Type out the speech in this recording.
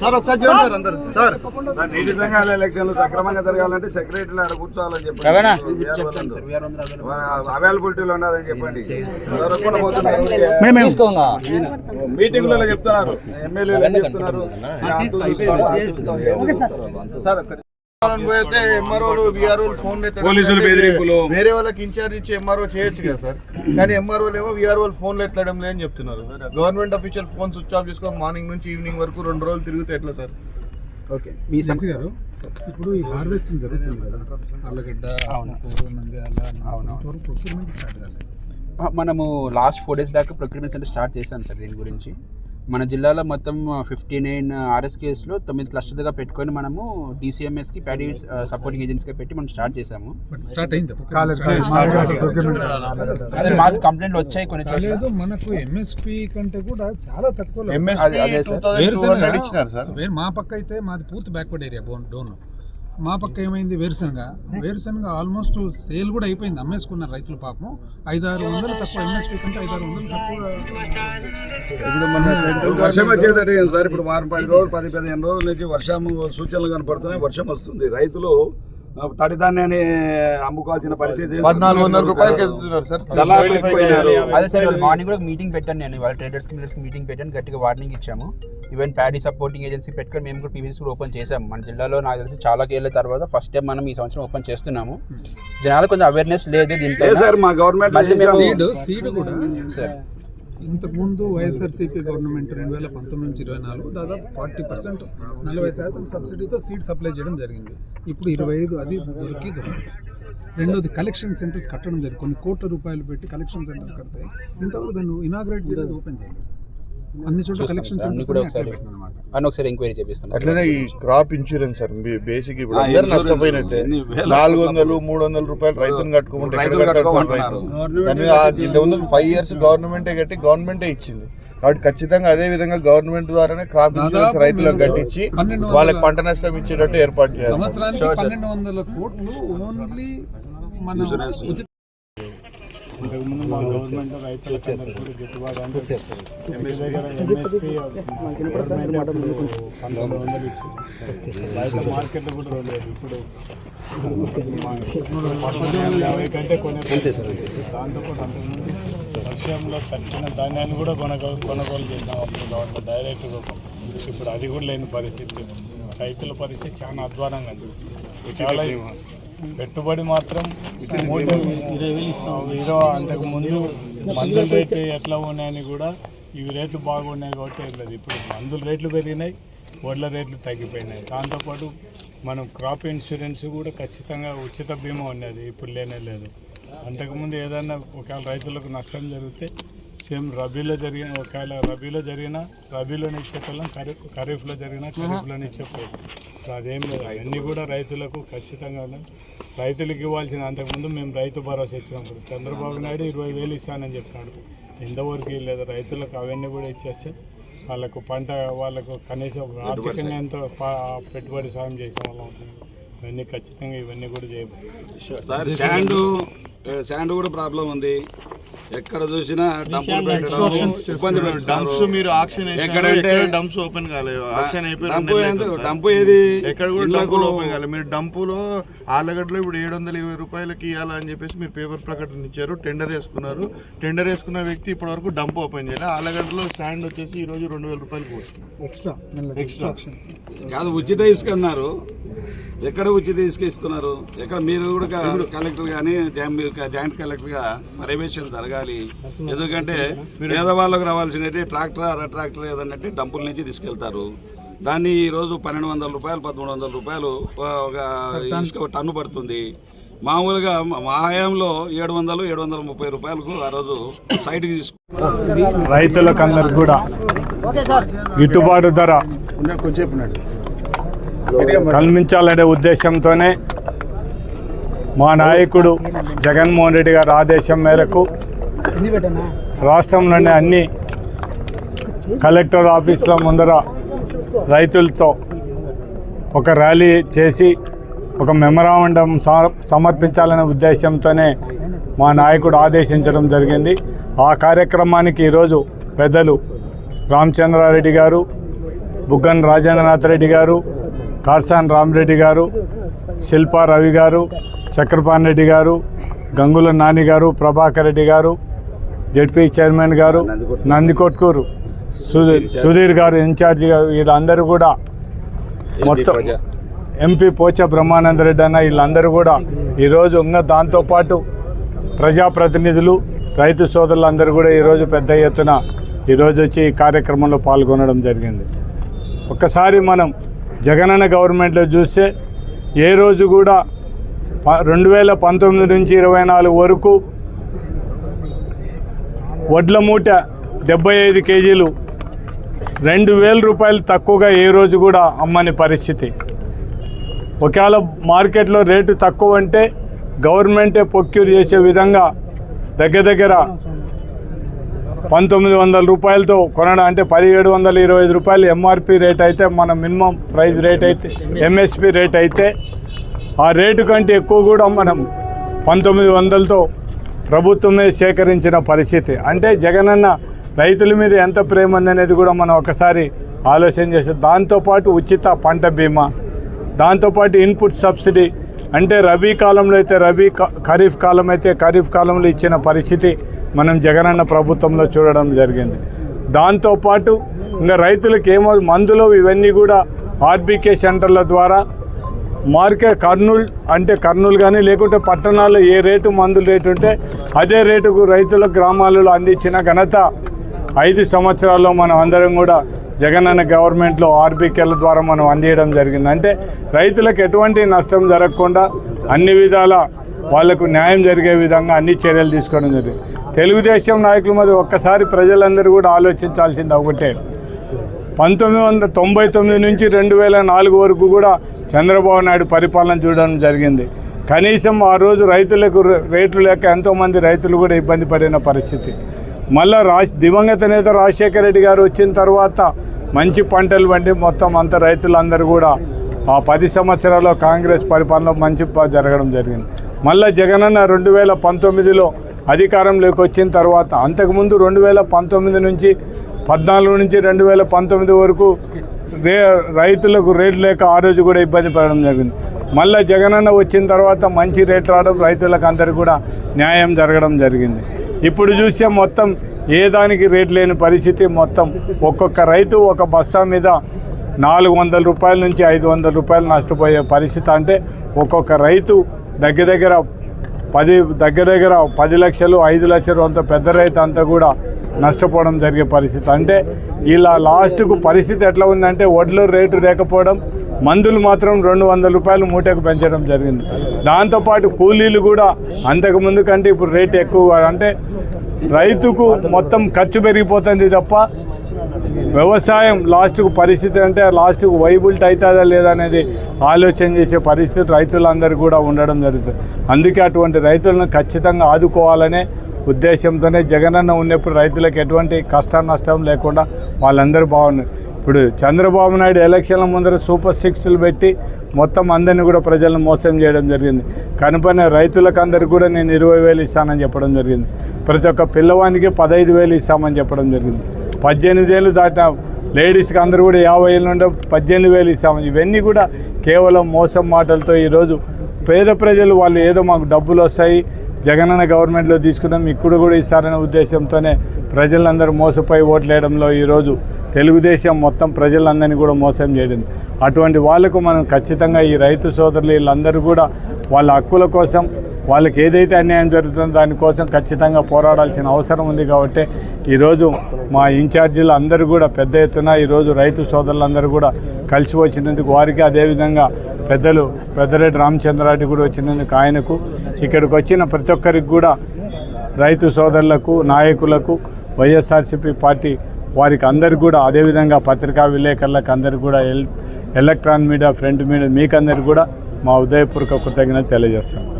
Sir ఒకసారి sir అందరు సంఘాల ఎలక్షన్లు సక్రమంగా జరగాలంటే సెక్రటరీలు ఆడ కూర్చోవాలని? చెప్పండి అవైలబిలిటీలో ఉండాలని చెప్పండి తీసుకోంగా మీటింగ్లలో చెప్తున్నారు ఎమ్మెల్యేలు చెప్తున్నారు పోలీసులు బెదిరింపులు. వేరే వాళ్ళకి ఇన్ఛార్జ్ ఇచ్చి ఎంఆర్ఓ చేయొచ్చు కదా సార్? కానీ ఎంఆర్ఓలు ఏమో విఆర్ఓలు ఫోన్లు ఎత్తడం లేదని చెప్తున్నారు. Government official phone switch off చేసుకొని మార్నింగ్ నుంచి ఈవినింగ్ వరకు రెండు రోజులు తిరిగితే ఎట్లా సార్? ఓకే. మీ జెసి గారు ఇప్పుడు ఈ హార్వెస్టింగ్ జరుగుతుంది కదా? ప్రొక్యూర్మెంట్ స్టార్ట్ కాలేదు. మనము last four days back procurement centre start చేశాం సార్ దీని గురించి. మన జిల్లాలో మొత్తం ఫిఫ్టీ నైన్ ఆర్ఎస్కేస్లో తొమ్మిది క్లస్టర్గా పెట్టుకొని మనము డీసీఎంఎస్కి ప్యాడీ సపోర్టింగ్ ఏజెన్సీగా పెట్టి మనం స్టార్ట్ చేసాము స్టార్ట్ అయింది. మాకు కంప్లైంట్లు వచ్చాయి కొన్ని చోట్ల. లేదు మనకు ఎంఎస్పి కంటే కూడా చాలా తక్కువ మా పక్క అయితే మాది పూర్తి బ్యాక్వర్డ్ ఏరియా డోన్. మా పక్క ఏమైంది? వేరుశనగ. వేరుశనగ ఆల్మోస్ట్ సేల్ కూడా అయిపోయింది. అమ్మేసుకున్నారు రైతులు పాపం. ఐదారు వందలు తక్కువ ఎంఎస్పి కంటే ఐదారు వందలు తక్కువ వర్షం వచ్చేటట్టు ఏం సార్. ఇప్పుడు వారం పది రోజులు పది పదిహేను రోజుల నుంచి వర్షం సూచనలు కనపడుతున్నాయి. వర్షం వస్తుంది. రైతులు ఆ, తడి ధాన్యాన్ని అమ్ముకోవాల్సిన పరిస్థితి పద్నాలుగు వందల రూపాయలకి. అదే సార్ మార్నింగ్ కూడా మీటింగ్ పెట్టాను నేను వాళ్ళ ట్రేడర్స్కి మిల్లర్స్కి మీటింగ్ పెట్టాను గట్టిగా వార్నింగ్ ఇచ్చాము. ఈవెన్ ప్యాడీ సపోర్టింగ్ ఏజెన్సీ పెట్టుకొని మేము కూడా పీవీసీ కూడా ఓపెన్ చేసాము మన జిల్లాలో నాకు తెలిసి చాలా ఏళ్ళ తర్వాత ఫస్ట్ టైం మనం ఈ సంవత్సరం ఓపెన్ చేస్తున్నాము. జనాలు కొంచెం అవేర్నెస్ లేదు దీంట్లో. సార్ మా గవర్నమెంట్ సీడ్ కూడా సార్ ఇంతకుముందు వైఎస్ఆర్సీపీ గవర్నమెంట్ రెండు వేల పంతొమ్మిది నుంచి ఇరవై నాలుగు దాదాపు ఫార్టీ పర్సెంట్ నలభై శాతం సబ్సిడీతో సీడ్ సప్లై చేయడం జరిగింది. ఇప్పుడు ఇరవై ఐదు అది దొరికి దొరికి రెండోది కలెక్షన్ సెంటర్స్ కట్టడం జరిగింది. కొన్ని కోట్ల రూపాయలు పెట్టి కలెక్షన్ సెంటర్స్ కడితే ఇంతవరకు దాన్ని ఇనాగ్రేట్ చేయలేదు ఓపెన్ చేయలేదు. అన్ని చోట్ల కలెక్షన్ అన్ని కూడా ఒకసారి అని ఒకసారి ఎంక్వైరీ చేపిస్తాను. అట్లనే ఈ క్రాప్ ఇన్సూరెన్స్ సార్ బేసిక్ ఇప్పుడు అందరు నష్టపోయినట్టే నాలుగు వందలు మూడు వందల రూపాయలు రైతులు కట్టుకుంటే. రైతు? దాని మీద ఇంతకుముందు ఫైవ్ ఇయర్స్ గవర్నమెంటే కట్టి గవర్నమెంటే ఇచ్చింది కాబట్టి ఖచ్చితంగా అదే విధంగా గవర్నమెంట్ ద్వారానే క్రాప్ ఇన్సూరెన్స్ రైతులకు కట్టించి వాళ్ళకి పంట నష్టం ఇచ్చేటట్టు ఏర్పాటు చేయాలి సార్. సంవత్సరానికి పన్నెండు వందల కోట్లు ఓన్లీ మన ఇంతకుముందు మా గవర్నమెంట్ రైతులకు కూడా గిట్టుబాటు అంటే ఎంపీ దగ్గర ఎంఎస్పీ గవర్నమెంట్ అప్పుడు పంతొమ్మిది వందలు ఇచ్చింది. బయట మార్కెట్లో కూడా రెండు వేలు. ఇప్పుడు పద్నాలుగు యాభై కంటే కొనే దాంతోపాటు అంతకుముందు వర్షంలో తక్షణ ధాన్యాన్ని కూడా కొనగోలు కొనుగోలు చేద్దాం అప్పుడు గవర్నమెంట్ డైరెక్ట్ రూపం ఇప్పుడు అది కూడా లేని పరిస్థితి. రైతుల పరిస్థితి చాలా అధ్వానంగా ఉంది. చాలా పెట్టుబడి మాత్రం మూడు ఇరవై అంతకు ముందు మందుల రేట్లు ఎట్లా ఉన్నాయని కూడా ఇవి రేట్లు బాగున్నాయి కాబట్టి లేదు. ఇప్పుడు మందుల రేట్లు పెరిగినాయి వడ్ల రేట్లు తగ్గిపోయినాయి. దాంతోపాటు మనం క్రాప్ ఇన్సూరెన్స్ కూడా ఖచ్చితంగా ఉచిత బీమా ఉన్నది ఇప్పుడు లేనే లేదు. అంతకుముందు ఏదైనా ఒకవేళ రైతులకు నష్టం జరిగితే సేమ్ రబీలో జరిగిన ఒకవేళ రబీలో జరిగినా రబీలోనే ఇచ్చేటోళ్ళం ఖరీఫ్ ఖరీఫ్లో జరిగినా ఖరీఫ్లోనే ఇచ్చేపోయి ఇప్పుడు అదేం లేదు. అవన్నీ కూడా రైతులకు ఖచ్చితంగా ఉన్నాయి. రైతులకు ఇవ్వాల్సిన అంతకుముందు మేము రైతు భరోసా ఇచ్చినప్పుడు చంద్రబాబు నాయుడు ఇరవై వేలు ఇస్తానని చెప్పాడు. ఎంతవరకు లేదు రైతులకు అవన్నీ కూడా ఇచ్చేస్తే వాళ్ళకు పంట వాళ్ళకు కనీసం ఒక ఆర్థికంగా ఎంతో పెట్టుబడి సాయం చేసే వాళ్ళం అవుతుంది ఇవన్నీ ఖచ్చితంగా ఇవన్నీ కూడా చేయబోతుంది సార్ శాండ్ శాండ్ కూడా ప్రాబ్లం ఉంది. ఎక్కడ చూసినా ఇబ్బంది డంప్స్ మీరు ఆక్షన్ ఎక్కడంటే డంప్స్ ఓపెన్ కాలేదు ఆక్షన్ డంపు ఏంది- ఎక్కడ కూడా డంపులు ఓపెన్ కాలేదు మీరు డంపులో ఆలగడ్డలో ఇప్పుడు ఏడు వందల ఇరవై రూపాయలకి ఇవ్వాలని చెప్పేసి మీరు పేపర్ ప్రకటన ఇచ్చారు టెండర్ వేసుకున్నారు. టెండర్ వేసుకున్న వ్యక్తి ఇప్పటి వరకు డంప్ ఓపెన్ చేయాలి. ఆలగడ్డలో శాండ్ వచ్చేసి ఈ రోజు రెండు వేల రూపాయలకి ఎక్స్ట్రా ఎక్స్ట్రా కాదు ఉచిత ఇసుక అన్నారు. ఎక్కడ ఉచిత ఇసుక ఇస్తున్నారు? ఎక్కడ మీరు కూడా కలెక్టర్ కానీ జాయింట్ కలెక్టర్గా పర్యవేక్షణ జరగాలి. ఎందుకంటే పేదవాళ్ళకు రావాల్సినవి ట్రాక్టర్ అర ట్రాక్టర్ ఏదన్నట్టు డంపుల నుంచి తీసుకెళ్తారు. దాన్ని ఈ రోజు పన్నెండు వందల రూపాయలు పదమూడు వందల రూపాయలు ఒక ఇసుక టన్ను పడుతుంది. మామూలుగా మా హయాంలో ఏడు వందలు ఏడు వందల ముప్పై రూపాయలకు ఆ రోజు సైట్కి తీసుకు రైతులకు అందరికి కూడా. గిట్టుబాటు ధర. కల్పించాలనే ఉద్దేశంతోనే మా నాయకుడు జగన్మోహన్ రెడ్డి గారి ఆదేశం మేరకు రాష్ట్రంలోని అన్ని కలెక్టర్ ఆఫీసుల ముందర రైతులతో ఒక ర్యాలీ చేసి ఒక మెమరాండం సమర్పించాలనే ఉద్దేశంతోనే మా నాయకుడు ఆదేశించడం జరిగింది. ఆ కార్యక్రమానికి ఈరోజు పెద్దలు రామచంద్రారెడ్డి గారు బుగ్గన్ రాజేంద్రనాథ్ రెడ్డి గారు కార్సాన్ రామరెడ్డి గారు శిల్పా రవి గారు చక్రపాణి రెడ్డి గారు గంగుల నాని గారు ప్రభాకర్ రెడ్డి గారు జడ్పీ చైర్మన్ గారు నందికొట్కూరు సుధీర్ సుధీర్ గారు ఇన్ఛార్జి గారు వీళ్ళందరూ కూడా మొత్తం ఎంపీ పోచ బ్రహ్మానంద రెడ్డి అన్న వీళ్ళందరూ కూడా ఈరోజు ఉన్న దాంతోపాటు ప్రజాప్రతినిధులు రైతు సోదరులందరూ కూడా ఈరోజు పెద్ద ఎత్తున ఈరోజు వచ్చి ఈ కార్యక్రమంలో పాల్గొనడం జరిగింది. ఒక్కసారి మనం జగనన్న గవర్నమెంట్లో చూస్తే ఏ రోజు కూడా ప- రెండు వేల పంతొమ్మిది నుంచి ఇరవై నాలుగు వరకు వడ్ల మూట డెబ్బై ఐదు కేజీలు రెండు వేల రూపాయలు తక్కువగా ఏ రోజు కూడా అమ్మని పరిస్థితి. ఒకవేళ మార్కెట్లో రేటు తక్కువ అంటే గవర్నమెంటే ప్రొక్యూర్ చేసే విధంగా దగ్గర దగ్గర పంతొమ్మిది వందల రూపాయలతో కొనడం అంటే పదిహేడు వందల ఇరవై ఐదు రూపాయలు ఎంఆర్పి రేట్ అయితే మన మినిమం ప్రైస్ రేట్ అయితే ఎంఎస్పి రేట్ అయితే ఆ రేటు కంటే ఎక్కువ కూడా మనం పంతొమ్మిది వందలతో ప్రభుత్వమే సేకరించిన పరిస్థితి. అంటే జగనన్న రైతుల మీద ఎంత ప్రేమ ఉందనేది కూడా మనం ఒకసారి ఆలోచన చేస్తే దాంతోపాటు ఉచిత పంట బీమా దాంతోపాటు ఇన్పుట్ సబ్సిడీ అంటే రబీ కాలంలో అయితే రబీ కా- ఖరీఫ్ కాలం అయితే ఖరీఫ్ కాలంలో ఇచ్చిన పరిస్థితి మనం జగనన్న ప్రభుత్వంలో చూడడం జరిగింది. దాంతోపాటు ఇంకా రైతులకు ఏమో మందులు ఇవన్నీ కూడా ఆర్బీకే సెంటర్ల ద్వారా మార్కెట్ కర్నూలు అంటే కర్నూలు కానీ లేకుంటే పట్టణాల్లో ఏ రేటు మందుల రేటు ఉంటే అదే రేటుకు రైతుల గ్రామాలలో అందించిన ఘనత ఐదు సంవత్సరాల్లో మనం అందరం కూడా జగనన్న గవర్నమెంట్లో ఆర్బీకేల ద్వారా మనం అందించడం జరిగింది. అంటే రైతులకు ఎటువంటి నష్టం జరగకుండా అన్ని విధాల వాళ్ళకు న్యాయం జరిగే విధంగా అన్ని చర్యలు తీసుకోవడం జరిగింది. తెలుగుదేశం నాయకుల మీద ఒక్కసారి ప్రజలందరూ కూడా ఆలోచించాల్సింది ఒకటే. పంతొమ్మిది వందల తొంభై తొమ్మిది నుంచి రెండు వేల నాలుగు వరకు కూడా చంద్రబాబు నాయుడు పరిపాలన చూడడం జరిగింది. కనీసం ఆ రోజు రైతులకు రేట్లు లేక ఎంతోమంది రైతులు కూడా ఇబ్బంది పడిన పరిస్థితి. మళ్ళా రాజ్ దివంగత నేత రాజశేఖర రెడ్డి గారు వచ్చిన తర్వాత మంచి పంటలు పండి మొత్తం అంత రైతులందరూ కూడా ఆ పది సంవత్సరాల్లో కాంగ్రెస్ పరిపాలనలో మంచి జరగడం జరిగింది. మళ్ళా జగనన్న రెండు వేల పంతొమ్మిదిలో అధికారంలోకి వచ్చిన తర్వాత అంతకుముందు రెండు వేల పంతొమ్మిది నుంచి పద్నాలుగు నుంచి రెండు వేల పంతొమ్మిది వరకు రే రైతులకు రేట్లు లేక ఆ రోజు కూడా ఇబ్బంది పడడం జరిగింది. మళ్ళీ జగనన్న వచ్చిన తర్వాత మంచి రేట్లు రావడం రైతులకు అందరికీ కూడా న్యాయం జరగడం జరిగింది. ఇప్పుడు చూస్తే మొత్తం ఏ దానికి రేట్ లేని పరిస్థితి మొత్తం. ఒక్కొక్క రైతు ఒక బస్సా మీద నాలుగు వందల రూపాయల నుంచి ఐదు వందల రూపాయలు నష్టపోయే పరిస్థితి అంటే ఒక్కొక్క రైతు దగ్గర దగ్గర పది దగ్గర దగ్గర పది లక్షలు ఐదు లక్షలు అంత పెద్ద రైతు అంతా కూడా నష్టపోవడం జరిగే పరిస్థితి. అంటే ఇలా లాస్ట్కు పరిస్థితి ఎట్లా ఉందంటే వడ్లు రేటు లేకపోవడం మందులు మాత్రం రెండు వందల రూపాయలు మూటకు పెంచడం జరిగింది. దాంతోపాటు కూలీలు కూడా అంతకు ముందు కంటే ఇప్పుడు రేటు ఎక్కువ. అంటే రైతుకు మొత్తం ఖర్చు పెరిగిపోతుంది తప్ప వ్యవసాయం లాస్ట్కు పరిస్థితి అంటే లాస్ట్కు వైబుల్ట్ అవుతుందా లేదా అనేది ఆలోచన చేసే పరిస్థితి రైతులందరూ కూడా ఉండడం జరుగుతుంది. అందుకే అటువంటి రైతులను ఖచ్చితంగా ఆదుకోవాలనే ఉద్దేశంతోనే జగనన్న ఉన్నప్పుడు రైతులకు ఎటువంటి కష్ట నష్టం లేకుండా వాళ్ళందరూ బాగున్నారు. ఇప్పుడు చంద్రబాబు నాయుడు ఎలక్షన్ల ముందర సూపర్ సిక్స్లు పెట్టి మొత్తం అందరినీ కూడా ప్రజలను మోసం చేయడం జరిగింది. కనుపనే రైతులకు అందరికీ కూడా నేను ఇరవై వేలు ఇస్తానని చెప్పడం జరిగింది. ప్రతి ఒక్క పిల్లవానికి పదహైదు వేలు ఇస్తామని చెప్పడం జరిగింది. పద్దెనిమిది ఏళ్ళు దాటిన లేడీస్కి అందరూ కూడా యాభై ఏళ్ళు నుండి పద్దెనిమిది వేలు ఇస్తాము ఇవన్నీ కూడా కేవలం మోసం మాటలతో ఈరోజు పేద ప్రజలు వాళ్ళు ఏదో మాకు డబ్బులు వస్తాయి జగనన్న గవర్నమెంట్లో తీసుకుందాం ఇక్కడ కూడా ఇస్తారనే ఉద్దేశంతోనే ప్రజలందరూ మోసపోయి ఓట్లు వేయడంలో ఈరోజు తెలుగుదేశం మొత్తం ప్రజలందరినీ కూడా మోసం చేయడం అటువంటి వాళ్ళకు మనం ఖచ్చితంగా ఈ రైతు సోదరులు వీళ్ళందరూ కూడా వాళ్ళ హక్కుల కోసం వాళ్ళకి ఏదైతే అన్యాయం జరుగుతుందో దానికోసం ఖచ్చితంగా పోరాడాల్సిన అవసరం ఉంది కాబట్టి ఈరోజు మా ఇన్ఛార్జీలు అందరూ కూడా పెద్ద ఎత్తున ఈరోజు రైతు సోదరులందరూ కూడా కలిసి వచ్చినందుకు వారికి అదేవిధంగా పెద్దలు పెద్దరెడ్డి రామచంద్రారెడ్డి కూడా వచ్చినందుకు ఆయనకు ఇక్కడికి వచ్చిన ప్రతి ఒక్కరికి కూడా రైతు సోదరులకు నాయకులకు వైఎస్ఆర్సీపీ పార్టీ వారికి అందరికి కూడా అదేవిధంగా పత్రికా విలేకరులకు అందరికి కూడా L electronic media front media మీకందరికి కూడా మా ఉదయపూర్వక కృతజ్ఞత తెలియజేస్తాం